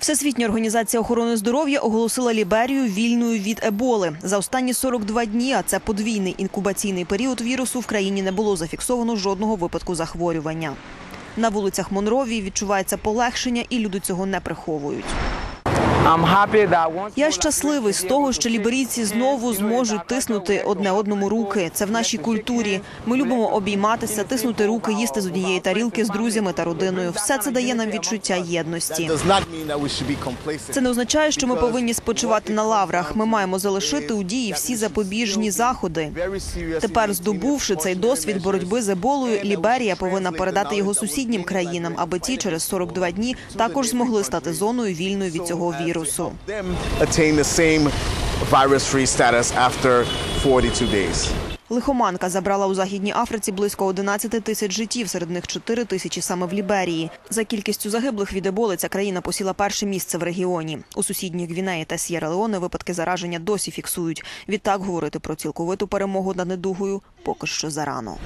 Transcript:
Всесвітня організація охорони здоров'я оголосила Ліберію вільною від еболи. За останні 42 дні, а це подвійний інкубаційний період вірусу, в країні не було зафіксовано жодного випадку захворювання. На вулицях Монровії відчувається полегшення, і люди цього не приховують. Я щасливий з того, що ліберійці знову зможуть тиснути одне одному руки. Це в нашій культурі. Ми любимо обійматися, тиснути руки, їсти з однієї тарілки з друзями та родиною. Все це дає нам відчуття єдності. Це не означає, що ми повинні спочивати на лаврах. Ми маємо залишити у дії всі запобіжні заходи. Тепер, здобувши цей досвід боротьби з еболою, Ліберія повинна передати його сусіднім країнам, аби ті через 42 дні також змогли стати зоною вільною від цього вірусу. Them attain the same virus-free status after 42 days. Лихоманка забрала у західній Африці близько 11 тисяч життів, серед них 4 тисячі саме в Ліберії. За кількістю загиблих від еболи ця країна посіла перше місце в регіоні. У сусідніх Гвінеї та С'єра-Леоне випадки зараження досі фіксують. Відтак говорити про цілковиту перемогу над недугою поки що зарано.